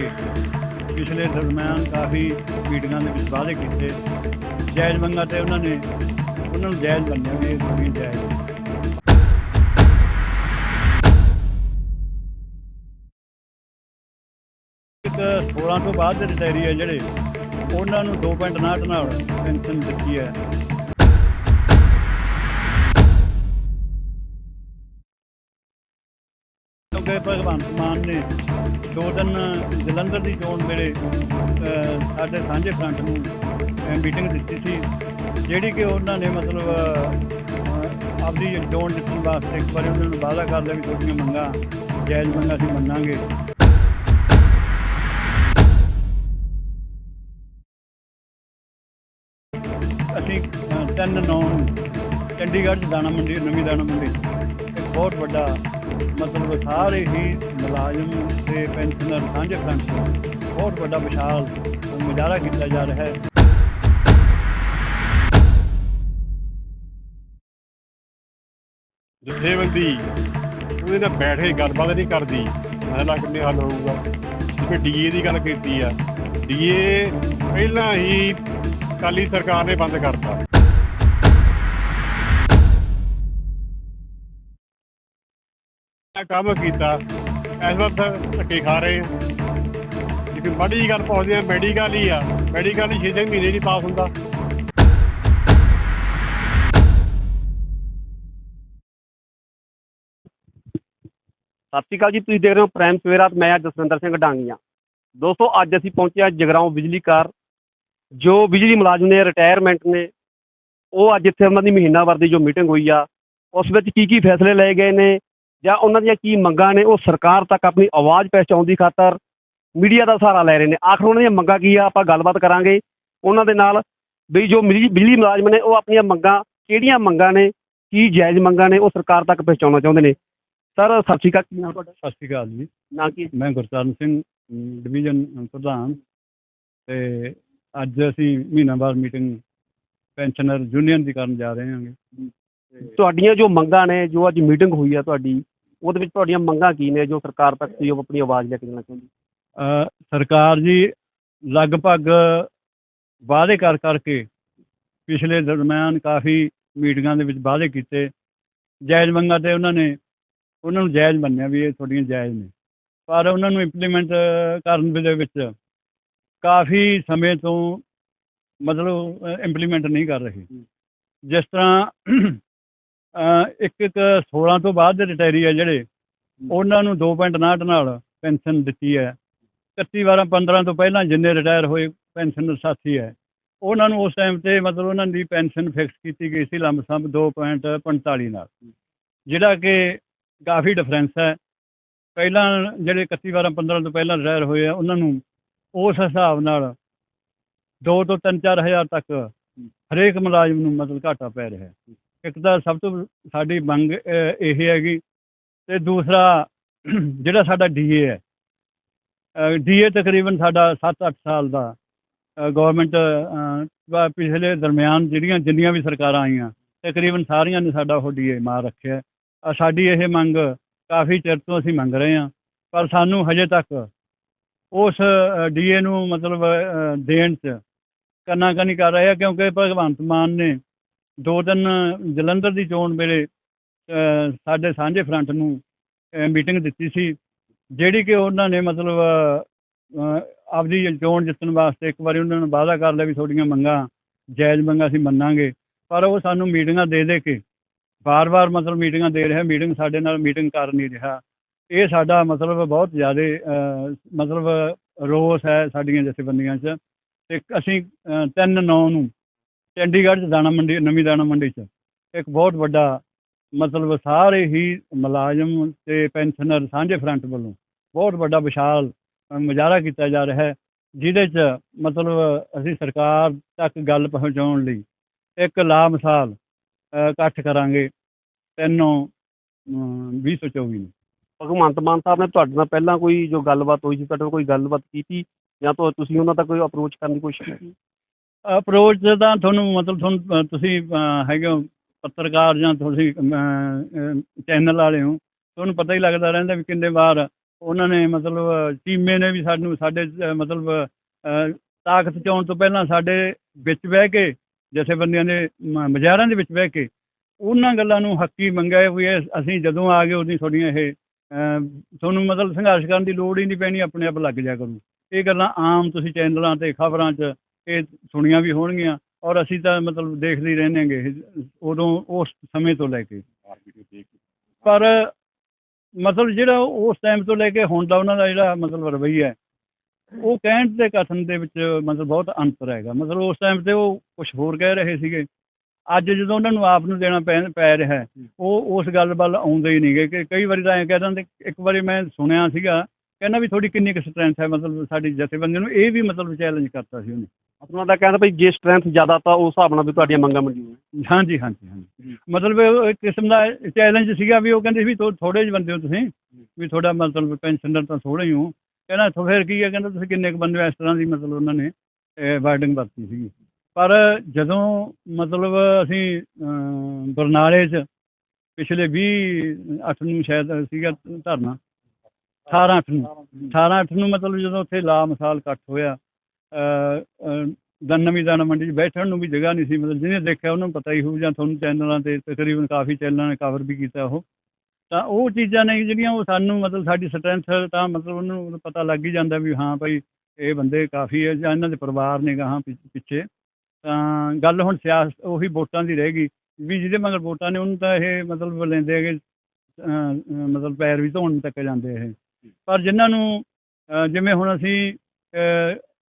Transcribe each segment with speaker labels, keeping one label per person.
Speaker 1: ਕਰਕੇ ਪਿਛਲੇ ਦਰਮਿਆਨ ਕਾਫੀ ਮੀਟਿੰਗਾਂ ਦੇ ਵਿੱਚ ਵਾਅਦੇ ਕੀਤੇ। ਜਾਇਜ਼ ਮੰਗਾਂ ਤੇ ਉਹਨਾਂ ਨੇ ਉਹਨਾਂ ਨੂੰ ਜਾਇਜ਼ ਮੰਨਿਆ ਵੀ ਇਹ ਥੋੜ੍ਹੀ ਜਾਇਜ਼ ਹੈ। ਇੱਕ 16 ਤੋਂ ਬਾਅਦ ਦੇ ਰਿਟਾਇਰੀ ਹੈ ਜਿਹੜੇ। ਉਹਨਾਂ ਨੂੰ 2.59 ਨਾਲ ਪੈਨਸ਼ਨ ਦਿੱਤੀ ਹੈ। ਕਿਉਂਕਿ ਭਗਵੰਤ ਮਾਨ ਨੇ ਦੋ ਜਲੰਧਰ ਦੀ ਚੋਣ ਵੇਲੇ ਸਾਡੇ ਸਾਂਝੇ ਫਰੰਟ ਨੂੰ ਮੀਟਿੰਗ ਦਿੱਤੀ ਸੀ ਜਿਹੜੀ ਕਿ ਉਹਨਾਂ ਨੇ ਮਤਲਬ ਅਹ, ਆਪਦੀ ਚੋਣ ਜਿੱਤਣ ਵਾਸਤੇ ਇੱਕ ਵਾਰੀ ਉਹਨਾਂ ਨੂੰ ਵਾਅਦਾ ਕਰ ਲਿਆ ਵੀ ਤੁਹਾਡੀਆਂ ਮੰਗਾਂ ਜਾਇਜ਼ ਮੰਗਾਂ ਅਸੀਂ ਮੰਨਾਂਗੇ। ਅਸੀਂ ਅਹ, ਤਿੰਨ ਨੌਂ ਨੂੰ ਚੰਡੀਗੜ੍ਹ 'ਚ ਦਾਣਾ ਮੰਡੀ ਨਵੀਂ ਦਾਣਾ ਮੰਡੀ ਬਹੁਤ ਵੱਡਾ ਮਤਲਬ ਸਾਰੇ ਹੀ ਮੁਲਾਜ਼ਮ ਤੇ ਪੈਨਸ਼ਨਰ ਸਾਂਝੇ ਫਰੰਟ ਤੋਂ ਬਹੁਤ ਵੱਡਾ ਵਿਸ਼ਾਲ ਮੁਜ਼ਾਹਰਾ ਕੀਤਾ ਜਾ ਰਿਹਾ ਹੈ।
Speaker 2: ਜਥੇਬੰਦੀ ਉਹਦੇ ਨਾਲ ਬੈਠ ਕੇ ਗੱਲਬਾਤ ਨਹੀਂ ਕਰਦੀ। ਮਸਲਾ ਕਿੰਨੇ ਹੱਲ ਹੋਊਗਾ। ਜਿਵੇਂ ਡੀਏ ਦੀ ਗੱਲ ਕੀਤੀ ਆ। ਡੀਏ ਪਹਿਲਾਂ ਹੀ ਕਾਲੀ ਸਰਕਾਰ ਨੇ ਬੰਦ ਕਰਤਾ। ਕੰਮ ਕੀਤਾ। ਇਸ ਵਾਰ ਧੱਕੇ ਖਾ ਰਹੇ ਆ। ਜਿਵੇਂ ਮਾੜੀ ਗੱਲ ਪਹੁੰਚਦੇ ਆ ਮੈਡੀਕਲ ਹੀ ਆ। ਮੈਡੀਕਲ ਹੀ 6 ਮਹੀਨੇ ਨਹੀਂ ਪਾਸ ਹੁੰਦਾ।
Speaker 3: ਸਤਿ ਸ਼੍ਰੀ ਅਕਾਲ ਜੀ, ਤੁਸੀਂ ਦੇਖ ਰਹੇ ਹੋ ਪ੍ਰਾਈਮ ਸਵੇਰਾ ਤੇ ਮੈਂ ਹਾਂ ਜਸਵਿੰਦਰ ਸਿੰਘ ਡਾਂਗੀਆਂ। ਦੋਸਤੋ, ਅੱਜ ਅਸੀਂ ਪਹੁੰਚੇ ਹਾਂ ਜਗਰਾਉਂ ਬਿਜਲੀ ਕਾਰ ਜੋ ਬਿਜਲੀ ਮੁਲਾਜ਼ਮ ਨੇ ਰਿਟਾਇਰਮੈਂਟ ਨੇ, ਉਹ ਅੱਜ ਇੱਥੇ ਉਹਨਾਂ ਦੀ ਮਹੀਨਾਵਾਰ ਦੀ ਜੋ ਮੀਟਿੰਗ ਹੋਈ ਆ, ਉਸ ਵਿੱਚ ਕੀ ਕੀ ਫੈਸਲੇ ਲਏ ਗਏ ਨੇ ਜਾਂ ਉਹਨਾਂ ਦੀਆਂ ਕੀ ਮੰਗਾਂ ਨੇ ਉਹ ਸਰਕਾਰ ਤੱਕ ਆਪਣੀ ਆਵਾਜ਼ ਪਹੁੰਚਾਉਣ ਦੀ ਖਾਤਰ ਮੀਡੀਆ ਦਾ ਸਹਾਰਾ ਲੈ ਰਹੇ ਨੇ। ਆਖਰ ਉਹਨਾਂ ਦੀਆਂ ਮੰਗਾਂ ਕੀ ਆ? ਆਪਾਂ ਗੱਲਬਾਤ ਕਰਾਂਗੇ। ਉਹਨਾਂ ਦੇ ਨਾਲ ਵੀ ਜੋ ਬਿਜਲੀ ਬਿਜਲੀ ਮੁਲਾਜ਼ਮ ਨੇ ਉਹ ਆਪਣੀਆਂ ਮੰਗਾਂ ਕਿਹੜੀਆਂ ਮੰਗਾਂ ਨੇ ਕੀ ਜਾਇਜ਼ ਮੰਗਾਂ ਨੇ ਉਹ ਸਰਕਾਰ ਤੱਕ ਪਹੁੰਚਾਉਣਾ ਚਾਹੁੰਦੇ ਨੇ। ਸਰ ਸਤਿ ਸ਼੍ਰੀ ਅਕਾਲ ਕੀ ਨਾਮ ਤੁਹਾਡਾ?
Speaker 1: ਸਤਿ ਸ਼੍ਰੀ ਅਕਾਲ ਜੀ।
Speaker 3: ਨਾਂ ਕੀ?
Speaker 1: ਮੈਂ ਗੁਰਚਰਨ ਸਿੰਘ ਡਿਵੀਜ਼ਨ ਪ੍ਰਧਾਨ। ਤੇ ਅੱਜ ਅਸੀਂ ਮਹੀਨਾਵਾਰ ਮੀਟਿੰਗ ਪੈਨਸ਼ਨਰ ਯੂਨੀਅਨ ਦੀ ਕਰਨ ਜਾ ਰਹੇ ਹਾਂਗੇ।
Speaker 3: ਤੁਹਾਡੀਆਂ ਜੋ ਮੰਗਾਂ ਨੇ ਜੋ ਅੱਜ ਮੀਟਿੰਗ ਹੋਈ ਆ ਤੁਹਾਡੀ ਉਹਦੇ ਵਿੱਚ ਤੁਹਾਡੀਆਂ ਮੰਗਾਂ ਕੀ ਨੇ ਜੋ ਸਰਕਾਰ ਤੱਕ ਤੁਸੀਂ ਉਹ ਆਪਣੀ ਆਵਾਜ਼ ਲੈ ਕੇ ਜਾਣਾ ਚਾਹੁੰਦੇ?
Speaker 1: ਸਰਕਾਰ ਜੀ ਲਗਭਗ ਵਾਅਦੇ ਕਰ ਕਰਕੇ ਪਿਛਲੇ ਦਰਮਿਆਨ ਕਾਫੀ ਮੀਟਿੰਗਾਂ ਦੇ ਵਿੱਚ ਵਾਅਦੇ ਕੀਤੇ। ਜਾਇਜ਼ ਮੰਗਾਂ ਤੇ ਉਹਨਾਂ ਨੇ ਉਹਨਾਂ ਨੂੰ ਜਾਇਜ਼ ਮੰਨਿਆ ਵੀ ਇਹ ਤੁਹਾਡੀਆਂ ਜਾਇਜ਼ ਨੇ। ਪਰ ਉਹਨਾਂ ਨੂੰ ਇੰਪਲੀਮੈਂਟ ਕਰਨ ਦੇ ਵਿੱਚ ਕਾਫੀ ਸਮੇਂ ਤੋਂ ਮਤਲਬ ਇੰਪਲੀਮੈਂਟ ਨਹੀਂ ਕਰ ਰਹੇ। ਜਿਸ ਤਰ੍ਹਾਂ ਇੱਕ ਇੱਕ 16 ਤੋਂ ਬਾਅਦ ਦੇ ਰਿਟਾਇਰੀ ਆ ਜਿਹੜੇ ਉਹਨਾਂ ਨੂੰ 2.59 ਨਾਲ ਪੈਨਸ਼ਨ ਦਿੱਤੀ ਹੈ। 31 ਵਾਰਾਂ 15 ਤੋਂ ਪਹਿਲਾਂ ਜਿੰਨੇ ਰਿਟਾਇਰ ਹੋਏ ਪੈਨਸ਼ਨ ਸਾਥੀ ਹੈ। ਉਹਨਾਂ ਨੂੰ ਉਸ ਟਾਈਮ ਤੇ ਮਤਲਬ ਉਹਨਾਂ ਦੀ ਪੈਨਸ਼ਨ ਫਿਕਸ ਕੀਤੀ ਗਈ ਸੀ ਲੰਮਸਮ 2.45 ਨਾਲ। ਜਿਹੜਾ ਕਿ ਕਾਫੀ ਡਿਫਰੈਂਸ ਹੈ। ਪਹਿਲਾਂ ਜਿਹੜੇ 31 ਵਾਰਾਂ 15 ਤੋਂ ਪਹਿਲਾਂ ਰਿਟਾਇਰ ਹੋਏ ਆ ਉਹਨਾਂ ਨੂੰ ਉਸ ਹਿਸਾਬ ਨਾਲ 2 ਤੋਂ 3-4 ਹਜ਼ਾਰ ਤੱਕ ਹਰੇਕ ਮੁਲਾਜ਼ਮ ਨੂੰ ਮਤਲਬ ਘਾਟਾ ਪੈ ਰਿਹਾ ਹੈ। ਇੱਕ ਤਾਂ ਸਭ ਤੋਂ ਸਾਡੀ ਮੰਗ ਇਹ ਹੈਗੀ ਅਤੇ ਦੂਸਰਾ, ਜਿਹੜਾ ਸਾਡਾ ਡੀਏ ਹੈ ਡੀਏ ਤਕਰੀਬਨ ਸਾਡਾ 7-8 ਸਾਲ ਦਾ ਗਵਰਨਮੈਂਟ ਪਿਛਲੇ ਦਰਮਿਆਨ ਜਿਹੜੀਆਂ, ਜਿੰਨੀਆਂ ਵੀ ਸਰਕਾਰਾਂ ਆਈਆਂ, ਤਕਰੀਬਨ ਸਾਰੀਆਂ ਨੇ ਸਾਡਾ ਉਹ ਡੀਏ ਮਾਰ ਰੱਖਿਆ ਸਾਡੀ ਇਹ ਮੰਗ ਕਾਫੀ ਚਿਰ ਤੋਂ ਅਸੀਂ ਮੰਗ ਰਹੇ ਹਾਂ, ਪਰ ਸਾਨੂੰ ਹਜੇ ਤੱਕ ਉਸ ਡੀਏ ਨੂੰ ਮਤਲਬ ਦੇਣ 'ਚ ਕੰਨਾ ਕੰਨੀ ਕਰ ਰਹੇ ਆ, ਕਿਉਂਕਿ ਭਗਵੰਤ ਮਾਨ ਨੇ ਦੋ ਦਿਨ ਜਲੰਧਰ ਦੀ ਚੋਣ ਵੇਲੇ ਸਾਡੇ ਸਾਂਝੇ ਫਰੰਟ ਨੂੰ ਮੀਟਿੰਗ ਦਿੱਤੀ ਸੀ ਜਿਹੜੀ ਕਿ ਉਹਨਾਂ ਨੇ ਮਤਲਬ ਆਪਦੀ ਚੋਣ ਜਿੱਤਣ ਵਾਸਤੇ ਇੱਕ ਵਾਰੀ ਉਹਨਾਂ ਨੂੰ ਵਾਅਦਾ ਕਰ ਲਿਆ ਵੀ ਤੁਹਾਡੀਆਂ ਮੰਗਾਂ ਜਾਇਜ਼ ਮੰਗਾਂ ਅਸੀਂ ਮੰਨਾਂਗੇ ਪਰ ਉਹ ਸਾਨੂੰ ਮੀਟਿੰਗਾਂ ਦੇ ਦੇ ਕੇ ਵਾਰ-ਵਾਰ ਮਤਲਬ ਮੀਟਿੰਗਾਂ ਦੇ ਰਿਹਾ ਮੀਟਿੰਗ ਸਾਡੇ ਨਾਲ ਮੀਟਿੰਗ ਕਰ ਨਹੀਂ ਰਿਹਾ। ਇਹ ਸਾਡਾ ਮਤਲਬ ਬਹੁਤ ਜ਼ਿਆਦਾ ਮਤਲਬ ਰੋਸ ਹੈ ਸਾਡੀਆਂ ਜਥੇਬੰਦੀਆਂ 'ਚ। ਤੇ ਅਸੀਂ ਅਹ, ਤਿੰਨ ਨੌਂ ਨੂੰ ਚੰਡੀਗੜ੍ਹ 'ਚ ਦਾਣਾ ਮੰਡੀ, ਨਵੀਂ ਦਾਣਾ ਮੰਡੀ 'ਚ। ਇੱਕ ਬਹੁਤ ਵੱਡਾ, ਮਤਲਬ ਸਾਰੇ ਹੀ ਮੁਲਾਜ਼ਮ ਤੇ ਪੈਨਸ਼ਨਰ ਸਾਂਝੇ ਫਰੰਟ ਵੱਲੋਂ ਬਹੁਤ ਵੱਡਾ ਵਿਸ਼ਾਲ ਮੁਜ਼ਾਹਰਾ ਕੀਤਾ ਜਾ ਰਿਹਾ ਹੈ, ਜਿਹਦੇ 'ਚ ਮਤਲਬ ਅਸੀਂ ਸਰਕਾਰ ਤੱਕ ਗੱਲ ਪਹੁੰਚਾਉਣ ਲਈ ਇੱਕ ਲਾਮਿਸਾਲ ਇਕੱਠ ਕਰਾਂਗੇ ਤਿੰਨੋਂ 2024 ਨੂੰ।
Speaker 3: ਭਗਵੰਤ ਮਾਨ ਸਾਹਿਬ ਨੇ ਤੁਹਾਡੇ ਨਾਲ ਪਹਿਲਾਂ ਕੋਈ ਜੋ ਗੱਲਬਾਤ ਹੋਈ ਸੀ, ਤੁਹਾਡੇ ਨਾਲ ਕੋਈ ਗੱਲਬਾਤ ਕੀਤੀ ਜਾਂ ਤਾਂ, ਤੁਸੀਂ ਉਹਨਾਂ ਤੱਕ ਕੋਈ ਅਪਰੋਚ ਕਰਨ ਦੀ ਕੋਸ਼ਿਸ਼ ਕੀਤੀ?
Speaker 1: ਅਪਰੋਚ ਤਾਂ ਤੁਹਾਨੂੰ ਮਤਲਬ ਤੁਹਾਨੂੰ ਤੁਸੀਂ ਹੈਗੇ ਹੋ ਪੱਤਰਕਾਰ ਜਾਂ ਤੁਸੀਂ ਚੈਨਲ ਵਾਲੇ ਹੋ, ਤੁਹਾਨੂੰ ਪਤਾ ਹੀ ਲੱਗਦਾ ਰਹਿੰਦਾ ਵੀ ਕਿੰਨੇ ਵਾਰ ਉਹਨਾਂ ਨੇ ਮਤਲਬ ਚੀਮੇ ਨੇ ਵੀ ਸਾਨੂੰ, ਸਾਡੇ ਮਤਲਬ ਤਾਕਤ ਚ ਆਉਣ ਤੋਂ ਪਹਿਲਾਂ ਸਾਡੇ ਵਿੱਚ ਬਹਿ ਕੇ, ਜਥੇਬੰਦੀਆਂ ਦੇ, ਮ- ਦੇ ਵਿੱਚ ਬਹਿ ਕੇ ਉਹਨਾਂ ਗੱਲਾਂ ਨੂੰ ਹੱਕੀ ਮੰਗਿਆ ਵੀ ਇਹ ਅਸੀਂ ਜਦੋਂ ਆ ਗਏ ਉਦੋਂ ਤੁਹਾਡੀਆਂ ਇਹ ਤੁਹਾਨੂੰ ਮਤਲਬ ਸੰਘਰਸ਼ ਕਰਨ ਦੀ ਲੋੜ ਹੀ ਨਹੀਂ ਪੈਣੀ, ਆਪਣੇ ਆਪ ਲੱਗ ਜਾ ਕਰੂ। ਇਹ ਗੱਲਾਂ ਆਮ ਤੁਸੀਂ ਚੈਨਲਾਂ ਤੇ, ਖਬਰਾਂ 'ਚ ਇਹ ਸੁਣੀਆਂ ਵੀ ਹੋਣਗੀਆਂ ਔਰ ਅਸੀਂ ਤਾਂ ਮਤਲਬ ਦੇਖਦੇ ਹੀ ਰਹਿੰਦੇ ਹਾਂਗੇ ਉਦੋਂ ਉਸ ਸਮੇਂ ਤੋਂ ਲੈ ਕੇ। ਪਰ ਮਤਲਬ ਜਿਹੜਾ ਉਸ ਟਾਈਮ ਤੋਂ ਲੈ ਕੇ ਹੁਣ ਦਾ ਉਹਨਾਂ ਦਾ ਜਿਹੜਾ ਮਤਲਬ ਰਵੱਈਆ ਉਹ ਕਹਿਣ ਤੇ ਕਥਨ ਦੇ ਵਿੱਚ ਮਤਲਬ ਬਹੁਤ ਅੰਤਰ ਹੈਗਾ। ਮਤਲਬ ਉਸ ਟਾਈਮ ਤੇ ਉਹ ਕੁਝ ਹੋਰ ਕਹਿ ਰਹੇ ਸੀਗੇ। ਅੱਜ ਜਦੋਂ ਉਹਨਾਂ ਨੂੰ ਆਪ ਨੂੰ ਦੇਣਾ ਪੈ ਰਿਹਾ ਉਹ ਉਸ ਗੱਲ ਵੱਲ ਆਉਂਦੇ ਹੀ ਨਹੀਂਗੇ ਕਿ ਕਈ ਵਾਰੀ ਤਾਂ ਐਂ ਕਹਿ ਦਿੰਦੇ ਇੱਕ ਵਾਰੀ ਮੈਂ ਸੁਣਿਆ ਸੀਗਾ ਕਹਿੰਦਾ ਵੀ ਤੁਹਾਡੀ ਕਿੰਨੀ ਕੁ ਸਟਰੈਂਥ ਹੈ ਮਤਲਬ ਸਾਡੀ ਜਥੇਬੰਦੀ ਨੂੰ ਇਹ ਵੀ ਮਤਲਬ ਚੈਲੰਜ ਕਰਤਾ ਸੀ ਉਹਨੇ।
Speaker 3: ਉਹਨਾਂ ਦਾ ਕਹਿੰਦਾ ਭਈ ਜੇ ਸਟਰੈਂਥ ਜ਼ਿਆਦਾ ਤਾਂ ਉਸ ਹਿਸਾਬ ਨਾਲ ਵੀ ਤੁਹਾਡੀਆਂ ਮੰਗਾਂ ਮਨਜ਼ੂਰ ਹੈ
Speaker 1: ਹਾਂਜੀ ਹਾਂਜੀ ਹਾਂਜੀ। ਮਤਲਬ ਇਹ ਇੱਕ ਕਿਸਮ ਦਾ ਚੈਲੰਜ ਸੀਗਾ ਵੀ ਉਹ ਕਹਿੰਦੇ ਸੀ ਵੀ ਥੋੜੇ ਜਿਹੇ ਬੰਦੇ ਹੋ ਤੁਸੀਂ ਵੀ ਤੁਹਾਡਾ ਮਤਲਬ ਪੈਨਸ਼ਨਰ ਤਾਂ ਥੋੜੇ ਹੀ ਹੋ। ਕਹਿੰਦਾ ਫਿਰ ਕੀ ਹੈ ਕਹਿੰਦਾ ਤੁਸੀਂ ਕਿੰਨੇ ਕੁ ਬੰਦੇ ਹੋ? ਇਸ ਤਰ੍ਹਾਂ ਦੀ ਮਤਲਬ ਉਹਨਾਂ ਨੇ ਵਾਰਡਿੰਗ ਵਰਤੀ ਸੀਗੀ। ਪਰ ਜਦੋਂ ਮਤਲਬ ਅਸੀਂ ਬਰਨਾਲੇ 'ਚ ਪਿਛਲੇ 20 ਅੱਠ ਨੂੰ ਸ਼ਾਇਦ ਸੀਗਾ ਧਰਨਾ 18 ਅੱਠ ਨੂੰ। 18 ਅੱਠ ਨੂੰ। ਮਤਲਬ ਜਦੋਂ ਉੱਥੇ ਲਾ ਮਿਸਾਲ ਇਕੱਠ ਹੋਇਆ ਦਨ ਨਵੀਂ ਦਾਣਾ ਮੰਡੀ 'ਚ ਬੈਠਣ ਨੂੰ ਵੀ ਜਗ੍ਹਾ ਨਹੀਂ ਸੀ। ਮਤਲਬ ਜਿਹਨੇ ਦੇਖਿਆ ਉਹਨੂੰ ਪਤਾ ਹੀ ਹੋਊ ਜਾਂ ਤੁਹਾਨੂੰ ਚੈਨਲਾਂ ਤੇ ਤਕਰੀਬਨ ਕਾਫੀ ਚੈਨਲਾਂ ਨੇ ਕਵਰ ਵੀ ਕੀਤਾ ਉਹ। ਤਾਂ ਉਹ ਚੀਜ਼ਾਂ ਨੇ ਜਿਹੜੀਆਂ ਉਹ ਸਾਨੂੰ ਮਤਲਬ ਸਾਡੀ ਸਟਰੈਂਥ ਤਾਂ ਮਤਲਬ ਉਹਨੂੰ ਪਤਾ ਲੱਗ ਹੀ ਜਾਂਦਾ ਵੀ ਹਾਂ ਭਾਈ ਇਹ ਬੰਦੇ ਕਾਫੀ ਹੈ ਜਾਂ ਇਹਨਾਂ ਦੇ ਪਰਿਵਾਰ ਨੇ ਗਾਹਾਂ ਪਿੱਛੇ ਤਾਂ ਗੱਲ ਹੁਣ ਸਿਆਸਤ ਉਹੀ ਵੋਟਾਂ ਦੀ ਰਹਿ ਗਈ ਵੀ ਜਿਹਦੇ ਮਗਰ ਵੋਟਾਂ ਨੇ ਉਹਨੂੰ ਤਾਂ ਇਹ ਮਤਲਬ ਲੈਂਦੇ ਹੈਗੇ ਮਤਲਬ ਪੈਰ ਵੀ ਧੋਣ ਤੱਕ ਜਾਂਦੇ ਇਹ। ਪਰ ਜਿਨ੍ਹਾਂ ਨੂੰ ਜਿਵੇਂ ਹੁਣ ਅਸੀਂ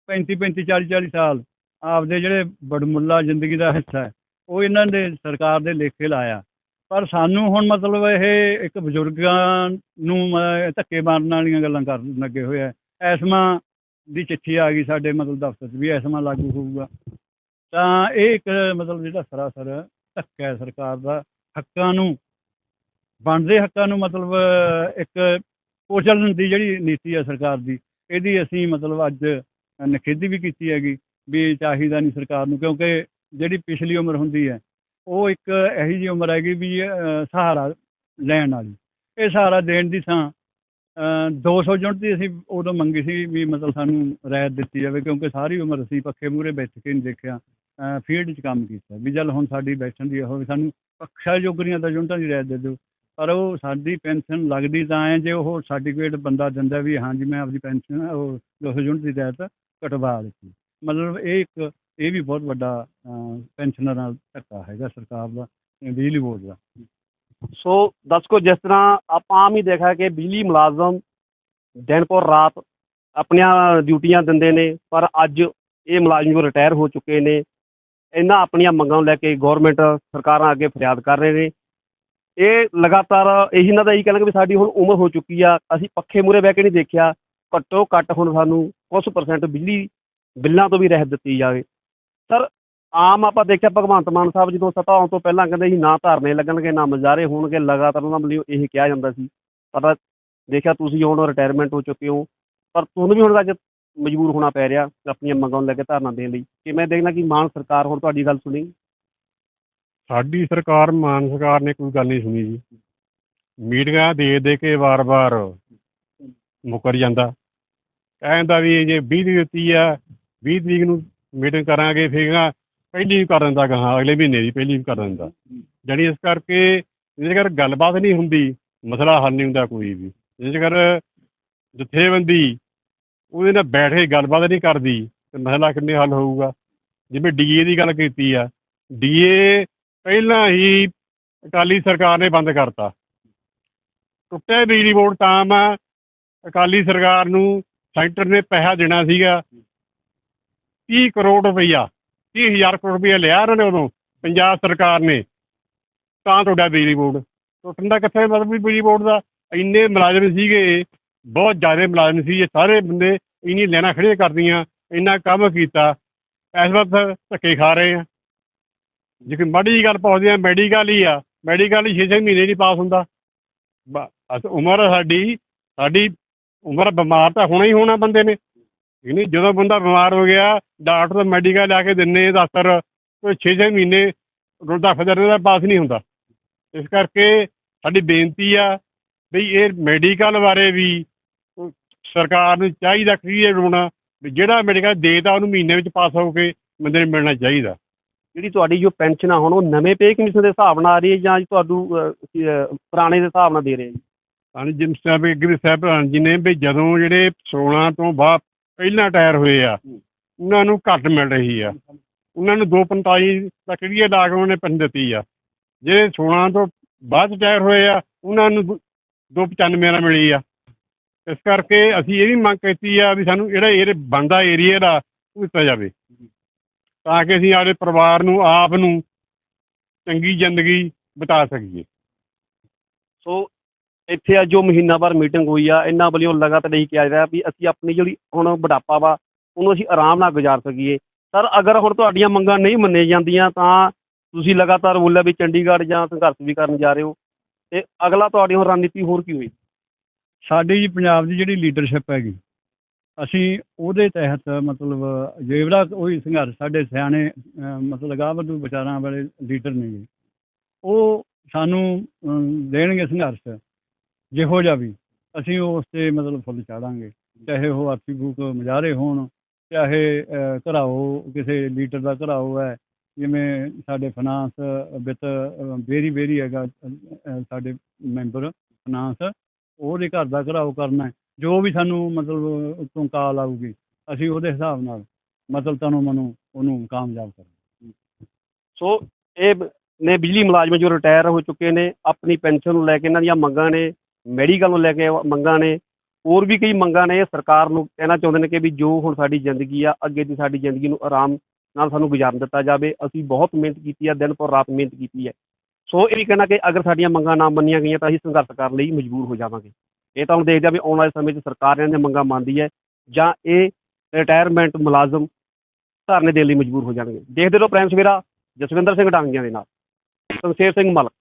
Speaker 1: 35 35 40 40 ਸਾਲ ਆਪਦੇ ਜਿਹੜੇ ਬੜਮੁੱਲਾ ਜ਼ਿੰਦਗੀ ਦਾ ਹਿੱਸਾ ਹੈ ਉਹ ਇਹਨਾਂ ਦੇ ਸਰਕਾਰ ਦੇ ਲੇਖੇ ਲਾਇਆ। ਪਰ ਸਾਨੂੰ ਹੁਣ ਮਤਲਬ ਇਹ ਇੱਕ ਬਜ਼ੁਰਗਾਂ ਨੂੰ ਅ, ਧੱਕੇ ਮਾਰਨ ਵਾਲੀਆਂ ਗੱਲਾਂ ਕਰਨ ਲੱਗੇ ਹੋਏ ਆ। ਐਸਮਾ ਦੀ ਚਿੱਠੀ ਆ ਗਈ ਸਾਡੇ ਮਤਲਬ ਦਫ਼ਤਰ 'ਚ ਵੀ ਐਸਮਾ ਲਾਗੂ ਹੋਊਗਾ। ਤਾਂ ਇਹ ਇੱਕ ਮਤਲਬ ਜਿਹੜਾ ਸਰਾਸਰ ਧੱਕਾ ਹੈ ਸਰਕਾਰ ਦਾ। ਹੱਕਾਂ ਨੂੰ ਬਣਦੇ ਹੱਕਾਂ ਨੂੰ ਮਤਲਬ ਇੱਕ ਕੁਚਲਣ ਦੀ ਜਿਹੜੀ ਨੀਤੀ ਹੈ ਸਰਕਾਰ ਦੀ ਇਹਦੀ ਅਸੀਂ ਮਤਲਬ ਅੱਜ ਨਿਖੇਧੀ ਵੀ ਕੀਤੀ ਹੈਗੀ ਵੀ ਚਾਹੀਦਾ ਨਹੀਂ ਸਰਕਾਰ ਨੂੰ ਕਿਉਂਕਿ ਜਿਹੜੀ ਪਿਛਲੀ ਉਮਰ ਹੁੰਦੀ ਹੈ ਉਹ ਇੱਕ ਇਹੋ ਜਿਹੀ ਉਮਰ ਹੈਗੀ ਵੀ ਸਹਾਰਾ ਲੈਣ ਵਾਲੀ। ਇਹ ਸਹਾਰਾ ਦੇਣ ਦੀ ਥਾਂ ਅ, 200 ਯੂਨਿਟ ਦੀ ਅਸੀਂ ਉਦੋਂ ਮੰਗੀ ਸੀ ਵੀ ਮਤਲਬ ਸਾਨੂੰ ਰਾਇਤ ਦਿੱਤੀ ਜਾਵੇ ਕਿਉਂਕਿ ਸਾਰੀ ਉਮਰ ਅਸੀਂ ਪੱਖੇ ਮੂਹਰੇ ਬੈਠ ਕੇ ਨਹੀਂ ਦੇਖਿਆ ਫੀਲਡ 'ਚ ਕੰਮ ਕੀਤਾ। ਵੀ ਚੱਲ ਹੁਣ ਸਾਡੀ ਬੈਠਣ ਦੀ ਉਹ ਵੀ ਸਾਨੂੰ ਪੱਖਾ ਜੋਗਰੀਆਂ ਦਾ ਯੂਨਿਟਾਂ ਦੀ ਰਾਇਤ ਦੇ ਦਿਓ। ਪਰ ਉਹ ਸਾਡੀ ਪੈਨਸ਼ਨ ਲੱਗਦੀ ਤਾਂ ਹੈ ਜੇ ਉਹ ਸਰਟੀਫਿਕੇਟ ਬੰਦਾ ਦਿੰਦਾ ਵੀ ਹਾਂਜੀ ਮੈਂ ਆਪਦੀ ਪੈਨਸ਼ਨ ਉਹ 200 ਯੂਨਿਟ ਦੀ ਰਾਇਤ ਕਟਵਾ ਦਿੱਤੀ। ਮਤਲਬ ਇਹ ਇੱਕ ਇਹ ਵੀ ਬਹੁਤ ਵੱਡਾ ਅ, ਪੈਨਸ਼ਨਰਾਂ ਨਾਲ ਧੱਕਾ ਹੈਗਾ ਸਰਕਾਰ ਦਾ ਬਿਜਲੀ ਬੋਰਡ ਦਾ।
Speaker 3: ਸੋ ਦਰਸ਼ਕੋ ਜਿਸ ਤਰ੍ਹਾਂ ਆਪਾਂ ਆਮ ਹੀ ਦੇਖਿਆ ਕਿ ਬਿਜਲੀ ਮੁਲਾਜ਼ਮ ਦਿਨ ਪਰ ਰਾਤ ਆਪਣੀਆਂ ਡਿਊਟੀਆਂ ਦਿੰਦੇ ਨੇ ਪਰ ਅੱਜ ਇਹ ਮੁਲਾਜ਼ਮ ਜੋ ਰਿਟਾਇਰ ਹੋ ਚੁੱਕੇ ਨੇ। ਇਹਨਾਂ ਆਪਣੀਆਂ ਮੰਗਾਂ ਨੂੰ ਲੈ ਕੇ ਗਵਰਨਮੈਂਟ ਸਰਕਾਰਾਂ ਅੱਗੇ ਫਰਿਆਦ ਕਰ ਰਹੇ ਨੇ। ਇਹ ਲਗਾਤਾਰ ਇਹੀ ਇਹਨਾਂ ਦਾ ਇਹੀ ਕਹਿਣਾ ਕਿ ਵੀ ਸਾਡੀ ਹੁਣ ਉਮਰ ਹੋ ਚੁੱਕੀ ਆ, ਅਸੀਂ ਪੱਖੇ ਮੂਹਰੇ ਬਹਿ ਕੇ ਨਹੀਂ ਦੇਖਿਆ, ਘੱਟੋ ਘੱਟ ਹੁਣ ਸਾਨੂੰ ਕੁਛ ਪਰਸੈਂਟ ਬਿਜਲੀ ਬਿੱਲਾਂ ਤੋਂ ਵੀ ਰਹਿਤ ਦਿੱਤੀ ਜਾਵੇ। ਸਰ, ਆਮ ਆਪਾਂ ਦੇਖਿਆ ਭਗਵੰਤ ਮਾਨ ਸਾਹਿਬ ਜਦੋਂ ਸਤਾ ਆਉਣ ਤੋਂ ਪਹਿਲਾਂ ਕਹਿੰਦੇ ਸੀ ਨਾ ਧਰਨੇ ਲੱਗਣਗੇ, ਨਾ ਮੁਜ਼ਾਹਰੇ ਹੋਣਗੇ, ਲਗਾਤਾਰ ਉਹਨਾਂ ਵੱਲੋਂ ਇਹ ਕਿਹਾ ਜਾਂਦਾ ਸੀ। ਪਰ ਦੇਖਿਆ ਤੁਸੀਂ ਹੁਣ ਰਿਟਾਇਰਮੈਂਟ ਹੋ ਚੁੱਕੇ ਹੋ, ਪਰ ਤੁਹਾਨੂੰ ਵੀ ਹੁਣ ਅੱਜ ਮਜਬੂਰ ਹੋਣਾ ਪੈ ਰਿਹਾ ਆਪਣੀਆਂ ਮੰਗਾਂ ਨੂੰ ਲੈ ਕੇ ਧਰਨਾ ਦੇਣ ਲਈ। ਕਿ ਮੈਂ ਦੇਖਣਾ ਕਿ ਮਾਨ ਸਰਕਾਰ ਹੁਣ ਤੁਹਾਡੀ ਗੱਲ ਸੁਣੀ?
Speaker 2: ਸਾਡੀ ਸਰਕਾਰ, ਮਾਨ ਸਰਕਾਰ ਨੇ ਕੋਈ ਗੱਲ ਨਹੀਂ ਸੁਣੀ ਜੀ। ਮੀਟਿੰਗਾਂ ਦੇ ਦੇ ਕੇ ਵਾਰ-ਵਾਰ ਮੁਕਰ ਜਾਂਦਾ। ਕਹਿੰਦਾ ਵੀ ਜੇ 20 ਦੀ ਦਿੱਤੀ ਆ 20 ਤਰੀਕ ਨੂੰ ਮੀਟਿੰਗ ਕਰਾਂਗੇ, ਫਿਰ ਪਹਿਲੀ ਵੀ ਕਰ ਦਿੰਦਾ ਗਾਹਾਂ, ਅਗਲੇ ਮਹੀਨੇ ਦੀ ਪਹਿਲੀ ਵੀ ਕਰ ਦਿੰਦਾ। ਜਾਣੀ ਇਸ ਕਰਕੇ ਜੇਕਰ ਗੱਲਬਾਤ ਨਹੀਂ ਹੁੰਦੀ, ਮਸਲਾ ਹੱਲ ਨਹੀਂ ਹੁੰਦਾ ਕੋਈ ਵੀ। ਜੇਕਰ ਜਥੇਬੰਦੀ, ਉਹਦੇ ਨਾਲ ਬੈਠ ਕੇ ਗੱਲਬਾਤ ਨਹੀਂ ਕਰਦੀ, ਤੇ ਮਸਲਾ ਕਿੰਨੇ ਹੱਲ ਹੋਊਗਾ। ਜਿਵੇਂ ਡੀਏ ਦੀ ਗੱਲ ਕੀਤੀ ਆ ਡੀਏ ਪਹਿਲਾਂ ਹੀ ਅਕਾਲੀ ਸਰਕਾਰ ਨੇ ਬੰਦ ਕਰਤਾ। ਟੁੱਟਿਆ ਬਿਜਲੀ ਬੋਰਡ ਤਾਂ ਮੈਂ ਅਕਾਲੀ ਸਰਕਾਰ ਨੂੰ ਸੈਂਟਰ ਨੇ ਪੈਸਾ ਦੇਣਾ ਸੀਗਾ। 30 ਕਰੋੜ ਰੁਪਈਆ 30000 ਕਰੋੜ ਰੁਪਈਆ ਲਿਆ ਉਹਨਾਂ ਨੇ ਉਦੋਂ, ਪੰਜਾਬ ਸਰਕਾਰ ਨੇ। ਤਾਂ ਤੁਹਾਡਾ ਬਿਜਲੀ ਬੋਰਡ। ਟੁੱਟਣ ਦਾ ਕਿੱਥੇ ਮਤਲਬ ਵੀ ਬਿਜਲੀ ਬੋਰਡ ਦਾ? ਇੰਨੇ ਮੁਲਾਜ਼ਮ ਸੀਗੇ, ਬਹੁਤ ਜ਼ਿਆਦਾ ਮੁਲਾਜ਼ਮ ਸੀ ਇਹ ਸਾਰੇ ਬੰਦੇ ਇੰਨੀ ਲੈਣਾ ਖੜੀਆਂ ਕਰਦੀਆਂ, ਇੰਨਾ ਕੰਮ ਕੀਤਾ। ਇਸ ਵਕਤ ਧੱਕੇ ਖਾ ਰਹੇ ਆ। ਜੇ ਕੋਈ ਮਾੜੀ ਜਿਹੀ ਗੱਲ ਪਹੁੰਚਦੇ ਆ ਮੈਡੀਕਲ ਹੀ ਆ ਮੈਡੀਕਲ ਹੀ 6-6 ਮਹੀਨੇ ਨਹੀਂ ਪਾਸ ਹੁੰਦਾ। ਬ- ਉਮਰ ਸਾਡੀ ਸਾਡੀ ਉਮਰ ਬਿਮਾਰ ਤਾਂ ਹੋਣਾ ਹੀ ਹੋਣਾ ਬੰਦੇ ਨੇ। ਠੀਕ ਨਹੀਂ ਜਦੋਂ ਬੰਦਾ ਬਿਮਾਰ ਹੋ ਗਿਆ ਡਾਕਟਰ ਤੋਂ ਮੈਡੀਕਲ ਲਿਆ ਕੇ ਦਿੰਦੇ ਦਫ਼ਤਰ ਕੋਈ 6-6 ਮਹੀਨੇ ਰੁਲਦਾ ਫਿਰਦਾ ਰਹਿੰਦਾ ਪਾਸ ਨਹੀਂ ਹੁੰਦਾ। ਇਸ ਕਰਕੇ ਸਾਡੀ ਬੇਨਤੀ ਆ ਵੀ ਇਹ ਮੈਡੀਕਲ ਬਾਰੇ ਵੀ ਸਰਕਾਰ ਨੂੰ ਚਾਹੀਦਾ ਕਲੀਅਰ ਹੋਣਾ ਵੀ ਜਿਹੜਾ ਮੈਡੀਕਲ ਦੇਤਾ ਉਹਨੂੰ ਮਹੀਨੇ ਵਿੱਚ ਪਾਸ ਹੋ ਕੇ ਬੰਦੇ ਨੂੰ ਮਿਲਣਾ ਚਾਹੀਦਾ।
Speaker 3: ਜਿਹੜੀ ਤੁਹਾਡੀ ਜੋ ਪੈਨਸ਼ਨ ਆ ਹੁਣ ਉਹ ਨਵੇਂ ਪੇ ਕਮਿਸ਼ਨ ਦੇ ਹਿਸਾਬ ਨਾਲ ਆ ਰਹੀ ਹੈ ਜਾਂ ਤੁਹਾਨੂੰ ਪੁਰਾਣੇ ਦੇ ਹਿਸਾਬ ਨਾਲ ਦੇ ਰਹੇ ਜੀ?
Speaker 2: ਸਾਨੂੰ ਜਿਮ ਸਾਹਿਬ ਅੱਗੇ ਸਾਹਿਬਾਨ ਜੀ ਨੇ ਵੀ ਜਦੋਂ ਜਿਹੜੇ 16 ਤੋਂ ਬਾਅਦ ਪਹਿਲਾਂ ਟਾਇਰ ਹੋਏ ਆ ਉਹਨਾਂ ਨੂੰ ਘੱਟ ਮਿਲ ਰਹੀ ਆ। ਉਹਨਾਂ ਨੂੰ 245 ਤੱਕ ਜਿਹੜੀ ਲਾ ਕੇ ਉਹਨੇ ਪੈਨ ਦਿੱਤੀ ਆ। ਜਿਹੜੇ 16 ਤੋਂ ਬਾਅਦ ਟਾਇਰ ਹੋਏ ਆ ਉਹਨਾਂ ਨੂੰ 295 ਨਾਲ ਮਿਲੀ ਆ। ਇਸ ਕਰਕੇ ਅਸੀਂ ਇਹ ਵੀ ਮੰਗ ਕੀਤੀ ਆ ਵੀ ਸਾਨੂੰ ਜਿਹੜਾ ਇਹ ਬਣਦਾ ਏਰੀਆ ਦਾ ਉਹ ਦਿੱਤਾ ਜਾਵੇ। ਤਾਂ ਕਿ ਅਸੀਂ ਆਪਣੇ ਪਰਿਵਾਰ ਨੂੰ ਆਪ ਨੂੰ ਚੰਗੀ ਜ਼ਿੰਦਗੀ ਬਿਤਾ ਸਕੀਏ।
Speaker 3: ਸੋ ਇੱਥੇ ਆ ਜੋ ਮਹੀਨਾਵਾਰ ਮੀਟਿੰਗ ਹੋਈ ਆ। ਇਹਨਾਂ ਵੱਲੋਂ ਲਗਾਤਾਰ ਇਹੀ ਕਿਹਾ ਜਾ ਰਿਹਾ ਵੀ ਅਸੀਂ ਆਪਣੀ ਜਿਹੜੀ ਹੁਣ ਬੁਢਾਪਾ ਵਾ ਉਹਨੂੰ ਅਸੀਂ ਆਰਾਮ ਨਾਲ ਗੁਜ਼ਾਰ ਸਕੀਏ। ਸਰ ਅਗਰ ਹੁਣ ਤੁਹਾਡੀਆਂ ਮੰਗਾਂ ਨਹੀਂ ਮੰਨੀਆਂ ਜਾਂਦੀਆਂ ਤਾਂ ਤੁਸੀਂ ਲਗਾਤਾਰ ਬੋਲਿਆ ਵੀ ਚੰਡੀਗੜ੍ਹ ਜਾਂ ਸੰਘਰਸ਼ ਵੀ ਕਰਨ ਜਾ ਰਹੇ ਹੋ। ਤੇ ਅਗਲਾ ਤੁਹਾਡੀ ਹੁਣ ਰਣਨੀਤੀ ਹੋਰ ਕੀ ਹੋਈ?
Speaker 1: ਸਾਡੀ ਜੀ ਪੰਜਾਬ ਦੀ ਜਿਹੜੀ ਲੀਡਰਸ਼ਿਪ ਹੈਗੀ ਅਸੀਂ ਉਹਦੇ ਤਹਿਤ ਮਤਲਬ ਜਿਹੜਾ ਉਹੀ ਸੰਘਰਸ਼ ਸਾਡੇ ਸਿਆਣੇ ਅਹ, ਮਤਲਬ ਗਾਵਦੂ ਵਿਚਾਰਾਂ ਵਾਲੇ ਲੀਡਰ ਨੇ ਜੀ ਉਹ ਸਾਨੂੰ ਦੇਣਗੇ ਸੰਘਰਸ਼ ਜਿਹੋ ਜਿਹਾ ਵੀ। ਅਸੀਂ ਉਸ ਤੇ ਮਤਲਬ ਫੁੱਲ ਚਾੜਾਂਗੇ। ਚਾਹੇ ਉਹ ਆਰਥਿਕ ਭੂਖ ਮੁਜ਼ਾਹਰੇ ਹੋਣ ਚਾਹੇ ਘਰਾਓ ਕਿਸੇ ਲੀਡਰ ਦਾ ਘਰਾਓ ਹੈ ਜਿਵੇਂ ਸਾਡੇ ਫਾਈਨਾਂਸ ਵਿੱਤ ਬੇਰੀ ਬੇਰੀ ਹੈਗਾ ਸਾਡੇ ਮੈਂਬਰ ਫਾਈਨਾਂਸ ਉਹਦੇ ਘਰ ਦਾ ਘਰਾਓ ਕਰਨਾ ਜੋ ਵੀ ਸਾਨੂੰ ਮਤਲਬ ਉੱਤੋਂ ਕਾਲ ਆਊਗੀ, ਅਸੀਂ ਉਹਦੇ ਹਿਸਾਬ ਨਾਲ ਮਤਲਬ ਤਨੋਂ ਮਨੂੰ, ਉਹਨੂੰ ਕਾਮਯਾਬ ਕਰਾਂਗੇ।
Speaker 3: ਸੋ ਇਹ ਨੇ ਬਿਜਲੀ ਮੁਲਾਜ਼ਮ ਜੋ ਰਿਟਾਇਰ ਹੋ ਚੁੱਕੇ ਨੇ, ਆਪਣੀ ਪੈਨਸ਼ਨ ਨੂੰ ਲੈ ਕੇ ਇਹਨਾਂ ਦੀਆਂ ਮੰਗਾਂ ਨੇ, ਮੈਡੀਕਲ ਨੂੰ ਲੈ ਕੇ ਮੰਗਾਂ ਨੇ, ਹੋਰ ਵੀ ਕਈ ਮੰਗਾਂ ਨੇ, ਸਰਕਾਰ ਨੂੰ ਕਹਿਣਾ ਚਾਹੁੰਦੇ ਨੇ ਕਿ ਵੀ ਜੋ ਹੁਣ ਸਾਡੀ ਜ਼ਿੰਦਗੀ ਆ, ਅੱਗੇ ਦੀ ਸਾਡੀ ਜ਼ਿੰਦਗੀ ਨੂੰ ਆਰਾਮ ਨਾਲ ਸਾਨੂੰ ਗੁਜ਼ਾਰਨ ਦਿੱਤਾ ਜਾਵੇ, ਅਸੀਂ ਬਹੁਤ ਮਿਹਨਤ ਕੀਤੀ ਆ, ਦਿਨ ਪਰ ਰਾਤ ਮਿਹਨਤ ਕੀਤੀ ਹੈ। ਸੋ ਇਹ ਵੀ ਕਹਿਣਾ ਕਿ ਅਗਰ ਸਾਡੀਆਂ ਮੰਗਾਂ ਨਾ ਮੰਨੀਆਂ ਗਈਆਂ ਤਾਂ ਅਸੀਂ ਸੰਘਰਸ਼ ਕਰਨ ਲਈ ਮਜਬੂਰ ਹੋ ਜਾਵਾਂਗੇ। ਇਹ ਤਾਂ ਹੁਣ ਦੇਖਦੇ ਆ ਵੀ ਆਉਣ ਵਾਲੇ ਸਮੇਂ 'ਚ ਸਰਕਾਰ ਇਹਨਾਂ ਦੀਆਂ ਮੰਗਾਂ ਮੰਨਦੀ ਹੈ ਜਾਂ ਇਹ ਰਿਟਾਇਰਮੈਂਟ ਮੁਲਾਜ਼ਮ ਧਰਨੇ ਦੇਣ ਲਈ ਮਜਬੂਰ ਹੋ ਜਾਣਗੇ। ਦੇਖਦੇ ਰਹੋ ਪ੍ਰਾਈਮ ਸਵੇਰਾ, ਜਸਵਿੰਦਰ ਸਿੰਘ ਡਾਂਗੀਆਂ ਦੇ ਨਾਲ। ਸ਼ਮਸ਼ੇਰ ਸਿੰਘ ਮਲਕ